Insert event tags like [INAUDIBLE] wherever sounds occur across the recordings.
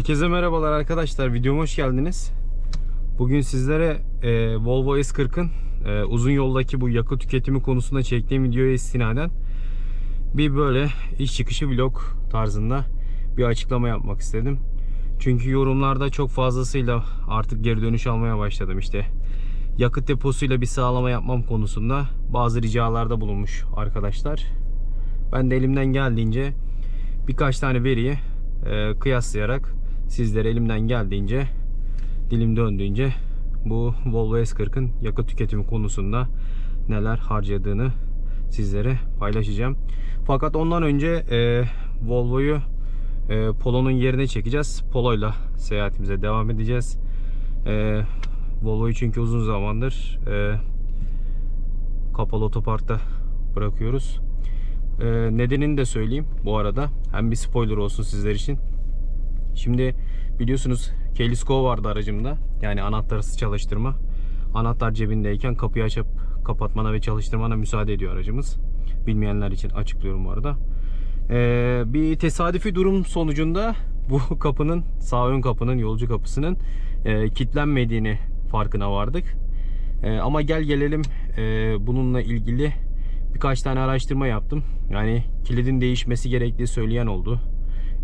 Herkese merhabalar arkadaşlar. Videoma hoş geldiniz. Bugün sizlere e, Volvo S40'ın e, uzun yoldaki bu yakıt tüketimi konusunda çektiğim videoya istinaden bir böyle iş çıkışı vlog tarzında bir açıklama yapmak istedim. Çünkü yorumlarda çok fazlasıyla artık geri dönüş almaya başladım işte. Yakıt deposuyla bir sağlama yapmam konusunda bazı ricalarda bulunmuş arkadaşlar. Ben de elimden geldiğince birkaç tane veriyi e, kıyaslayarak sizlere elimden geldiğince dilim döndüğünce bu Volvo S40'ın yakıt tüketimi konusunda neler harcadığını sizlere paylaşacağım. Fakat ondan önce e, Volvo'yu e, Polo'nun yerine çekeceğiz. Polo'yla seyahatimize devam edeceğiz. E, Volvo'yu çünkü uzun zamandır e, kapalı otoparkta bırakıyoruz. E, nedenini de söyleyeyim bu arada. Hem bir spoiler olsun sizler için. Şimdi biliyorsunuz keyless go vardı aracımda. Yani anahtarsız çalıştırma. Anahtar cebindeyken kapıyı açıp kapatmana ve çalıştırmana müsaade ediyor aracımız. Bilmeyenler için açıklıyorum bu arada. Ee, bir tesadüfi durum sonucunda bu [LAUGHS] kapının sağ ön kapının yolcu kapısının e, kilitlenmediğini farkına vardık. E, ama gel gelelim e, bununla ilgili birkaç tane araştırma yaptım. Yani kilidin değişmesi gerektiği söyleyen oldu.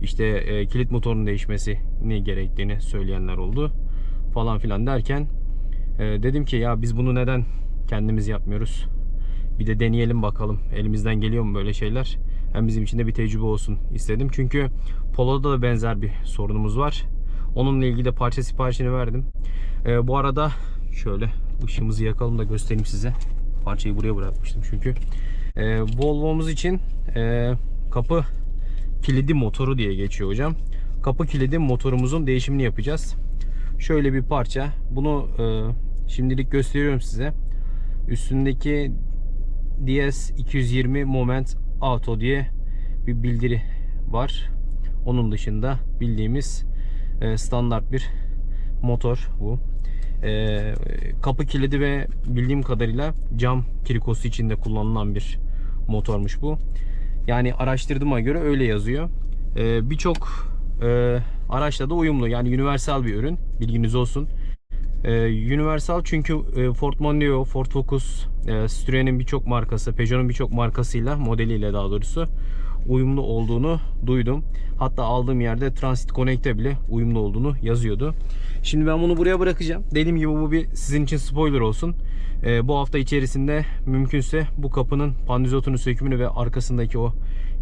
İşte e, kilit motorunun değişmesi ne gerektiğini söyleyenler oldu. Falan filan derken e, dedim ki ya biz bunu neden kendimiz yapmıyoruz? Bir de deneyelim bakalım. Elimizden geliyor mu böyle şeyler? Hem bizim için de bir tecrübe olsun istedim. Çünkü Polo'da da benzer bir sorunumuz var. Onunla ilgili de parça siparişini verdim. E, bu arada şöyle ışığımızı yakalım da göstereyim size. Parçayı buraya bırakmıştım çünkü. E, Volvo'muz için e, kapı kilidi motoru diye geçiyor hocam. Kapı kilidi motorumuzun değişimini yapacağız. Şöyle bir parça. Bunu e, şimdilik gösteriyorum size. Üstündeki DS 220 Moment Auto diye bir bildiri var. Onun dışında bildiğimiz e, standart bir motor bu. E, kapı kilidi ve bildiğim kadarıyla cam kirikosu içinde kullanılan bir motormuş bu. Yani araştırdığıma göre öyle yazıyor. Ee, Birçok e, araçla da uyumlu. Yani universal bir ürün. Bilginiz olsun. Ee, universal çünkü e, Ford Mondeo, Ford Focus, e, Citroen'in birçok markası, Peugeot'un birçok markasıyla, modeliyle daha doğrusu uyumlu olduğunu duydum. Hatta aldığım yerde Transit Connect'e bile uyumlu olduğunu yazıyordu. Şimdi ben bunu buraya bırakacağım. Dediğim gibi bu bir sizin için spoiler olsun. Ee, bu hafta içerisinde mümkünse bu kapının pandizotunun sökümünü ve arkasındaki o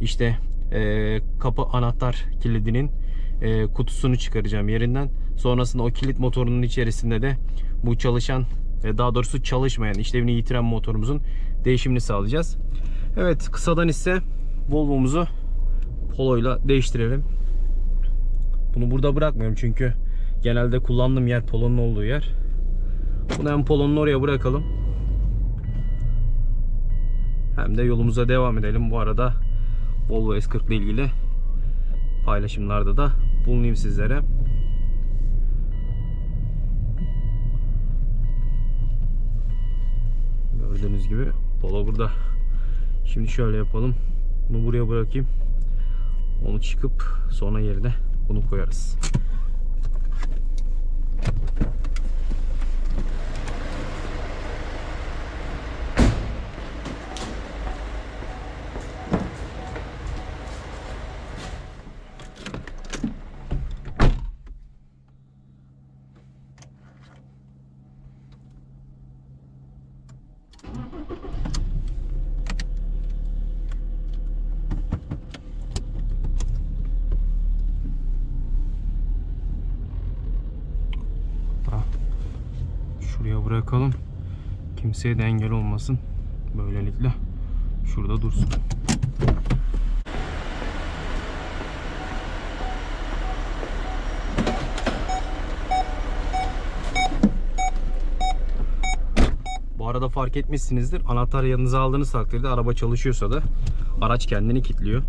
işte e, kapı anahtar kilidinin e, kutusunu çıkaracağım yerinden. Sonrasında o kilit motorunun içerisinde de bu çalışan e, daha doğrusu çalışmayan işlevini yitiren motorumuzun değişimini sağlayacağız. Evet kısadan ise Volvo'muzu Polo'yla değiştirelim. Bunu burada bırakmıyorum çünkü genelde kullandığım yer Polo'nun olduğu yer. Bunu hem Polo'nun oraya bırakalım. Hem de yolumuza devam edelim. Bu arada Volvo S40 ile ilgili paylaşımlarda da bulunayım sizlere. Gördüğünüz gibi Polo burada. Şimdi şöyle yapalım. Bunu buraya bırakayım. Onu çıkıp sonra yerine bunu koyarız. Bırakalım. Kimseye de engel olmasın. Böylelikle şurada dursun. Bu arada fark etmişsinizdir. Anahtar yanınıza aldığınız takdirde araba çalışıyorsa da araç kendini kilitliyor.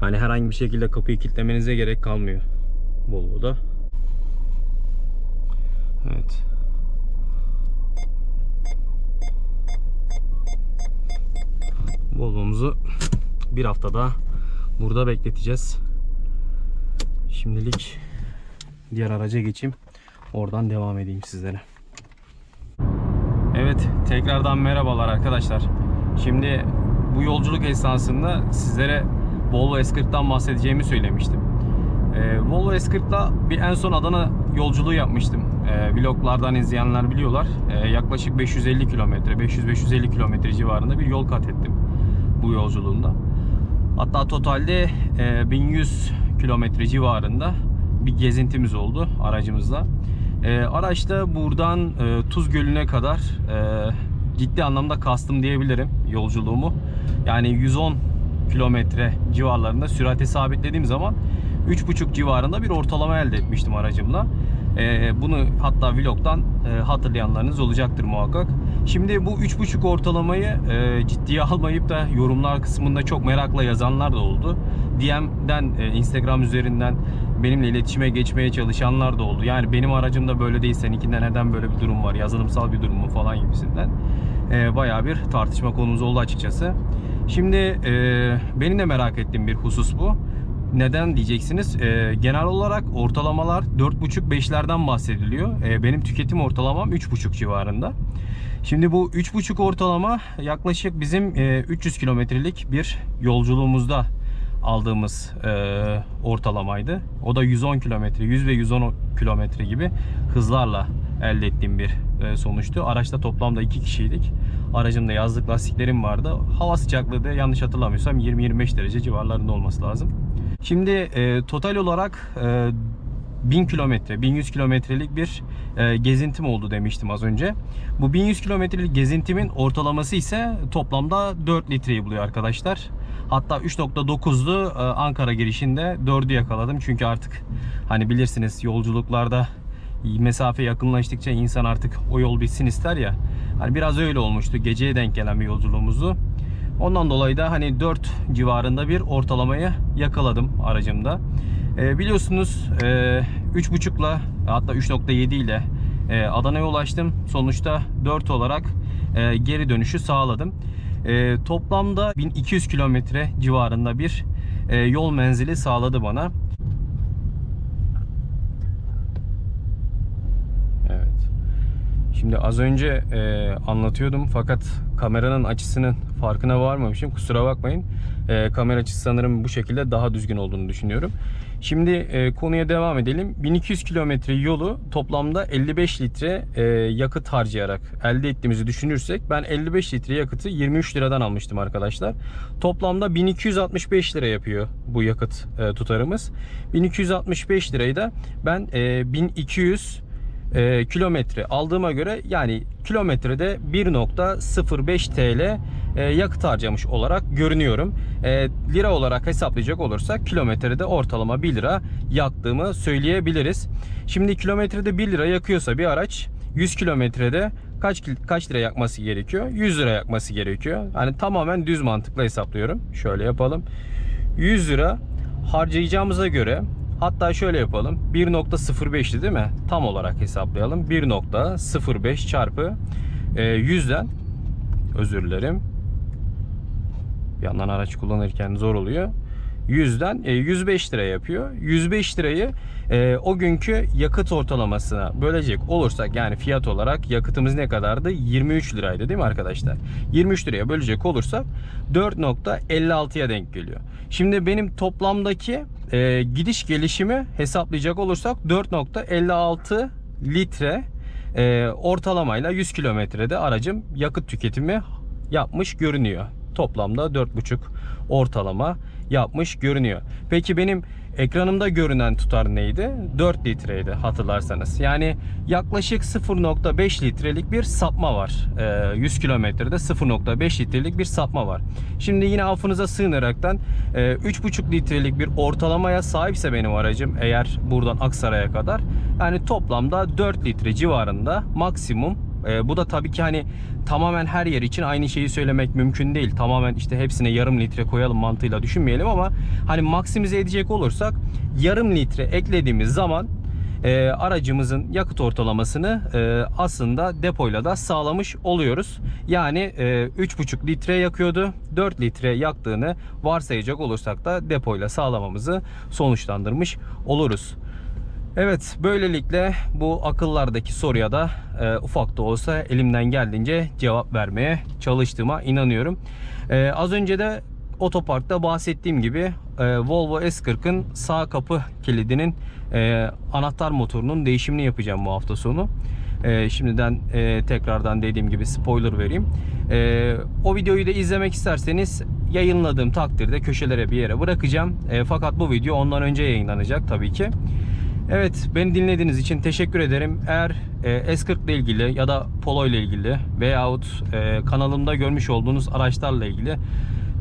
Hani herhangi bir şekilde kapıyı kilitlemenize gerek kalmıyor Volvo'da. Evet. Volvo'muzu bir hafta daha burada bekleteceğiz. Şimdilik diğer araca geçeyim. Oradan devam edeyim sizlere. Evet, tekrardan merhabalar arkadaşlar. Şimdi bu yolculuk esnasında sizlere Volvo S40'tan bahsedeceğimi söylemiştim. Ee, Volvo S40'la bir en son Adana yolculuğu yapmıştım. Ee, vloglardan izleyenler biliyorlar. Ee, yaklaşık 550 kilometre, 500-550 kilometre civarında bir yol kat ettim bu yolculuğumda. Hatta totalde e, 1100 kilometre civarında bir gezintimiz oldu aracımızla. E, araçta buradan e, Tuz Gölü'ne kadar e, ciddi anlamda kastım diyebilirim yolculuğumu. Yani 110 kilometre civarlarında sürate sabitlediğim zaman 3.5 civarında bir ortalama elde etmiştim aracımla. E, bunu hatta vlogdan e, hatırlayanlarınız olacaktır muhakkak. Şimdi bu 3.5 ortalamayı e, ciddiye almayıp da yorumlar kısmında çok merakla yazanlar da oldu. DM'den, e, Instagram üzerinden benimle iletişime geçmeye çalışanlar da oldu. Yani benim aracımda böyle değil, seninkinde neden böyle bir durum var, yazılımsal bir durum mu falan gibisinden. E, bayağı bir tartışma konumuz oldu açıkçası. Şimdi e, benim de merak ettiğim bir husus bu. Neden diyeceksiniz? Ee, genel olarak ortalamalar 4.5-5'lerden bahsediliyor. Ee, benim tüketim ortalamam 3.5 civarında. Şimdi bu 3.5 ortalama yaklaşık bizim e, 300 kilometrelik bir yolculuğumuzda aldığımız e, ortalamaydı. O da 110 kilometre, 100 ve 110 kilometre gibi hızlarla elde ettiğim bir e, sonuçtu. Araçta toplamda 2 kişiydik. Aracımda yazlık lastiklerim vardı. Hava sıcaklığı da yanlış hatırlamıyorsam 20-25 derece civarlarında olması lazım. Şimdi e, total olarak e, 1000 kilometre, 1100 kilometrelik bir e, gezintim oldu demiştim az önce. Bu 1100 kilometrelik gezintimin ortalaması ise toplamda 4 litreyi buluyor arkadaşlar. Hatta 3.9'du e, Ankara girişinde 4'ü yakaladım. Çünkü artık hani bilirsiniz yolculuklarda mesafe yakınlaştıkça insan artık o yol bitsin ister ya. Hani biraz öyle olmuştu. Geceye denk gelen bir yolculuğumuzdu. Ondan dolayı da hani 4 civarında bir ortalamayı yakaladım aracımda. E, biliyorsunuz e, 3.5'la hatta 3.7 ile e, Adana'ya ulaştım. Sonuçta 4 olarak e, geri dönüşü sağladım. E, toplamda 1200 kilometre civarında bir e, yol menzili sağladı bana. Evet. Şimdi az önce e, anlatıyordum fakat kameranın açısının farkına varmamışım. Kusura bakmayın. E, kamera açısı sanırım bu şekilde daha düzgün olduğunu düşünüyorum. Şimdi e, konuya devam edelim. 1200 kilometre yolu toplamda 55 litre e, yakıt harcayarak elde ettiğimizi düşünürsek ben 55 litre yakıtı 23 liradan almıştım arkadaşlar. Toplamda 1265 lira yapıyor bu yakıt e, tutarımız. 1265 lirayı da ben e, 1200 e, kilometre aldığıma göre yani kilometrede 1.05 TL e, yakıt harcamış olarak görünüyorum. E, lira olarak hesaplayacak olursak kilometrede ortalama 1 lira yaktığımı söyleyebiliriz. Şimdi kilometrede 1 lira yakıyorsa bir araç 100 kilometrede kaç kaç lira yakması gerekiyor? 100 lira yakması gerekiyor. Hani tamamen düz mantıkla hesaplıyorum. Şöyle yapalım. 100 lira harcayacağımıza göre Hatta şöyle yapalım. 1.05'ti değil mi? Tam olarak hesaplayalım. 1.05 çarpı e, 100'den özür dilerim. Bir yandan araç kullanırken zor oluyor. 100'den e, 105 lira yapıyor. 105 lirayı e, o günkü yakıt ortalamasına bölecek olursak yani fiyat olarak yakıtımız ne kadardı? 23 liraydı değil mi arkadaşlar? 23 liraya bölecek olursak 4.56'ya denk geliyor. Şimdi benim toplamdaki e, gidiş gelişimi hesaplayacak olursak 4.56 litre e, ortalamayla 100 kilometrede aracım yakıt tüketimi yapmış görünüyor. Toplamda 4.5 ortalama yapmış görünüyor. Peki benim ekranımda görünen tutar neydi? 4 litreydi hatırlarsanız. Yani yaklaşık 0.5 litrelik bir sapma var. Ee, 100 kilometrede 0.5 litrelik bir sapma var. Şimdi yine affınıza sığınaraktan e, 3.5 litrelik bir ortalamaya sahipse benim aracım eğer buradan Aksaray'a kadar yani toplamda 4 litre civarında maksimum e, bu da tabii ki hani tamamen her yer için aynı şeyi söylemek mümkün değil. Tamamen işte hepsine yarım litre koyalım mantığıyla düşünmeyelim ama hani maksimize edecek olursak yarım litre eklediğimiz zaman e, aracımızın yakıt ortalamasını e, aslında depoyla da sağlamış oluyoruz. Yani e, 3,5 litre yakıyordu. 4 litre yaktığını varsayacak olursak da depoyla sağlamamızı sonuçlandırmış oluruz. Evet böylelikle bu akıllardaki soruya da e, ufak da olsa elimden geldiğince cevap vermeye çalıştığıma inanıyorum. E, az önce de otoparkta bahsettiğim gibi e, Volvo S40'ın sağ kapı kilidinin e, anahtar motorunun değişimini yapacağım bu hafta sonu. E, şimdiden e, tekrardan dediğim gibi spoiler vereyim. E, o videoyu da izlemek isterseniz yayınladığım takdirde köşelere bir yere bırakacağım. E, fakat bu video ondan önce yayınlanacak tabii ki. Evet beni dinlediğiniz için teşekkür ederim. Eğer e, S40 ile ilgili ya da Polo ile ilgili veyahut e, kanalımda görmüş olduğunuz araçlarla ilgili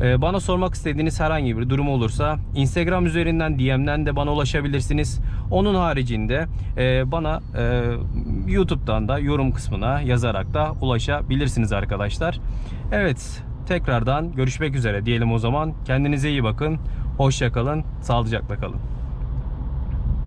e, bana sormak istediğiniz herhangi bir durum olursa Instagram üzerinden DM'den de bana ulaşabilirsiniz. Onun haricinde e, bana e, YouTube'dan da yorum kısmına yazarak da ulaşabilirsiniz arkadaşlar. Evet tekrardan görüşmek üzere diyelim o zaman. Kendinize iyi bakın. Hoşça kalın. Sağlıcakla kalın.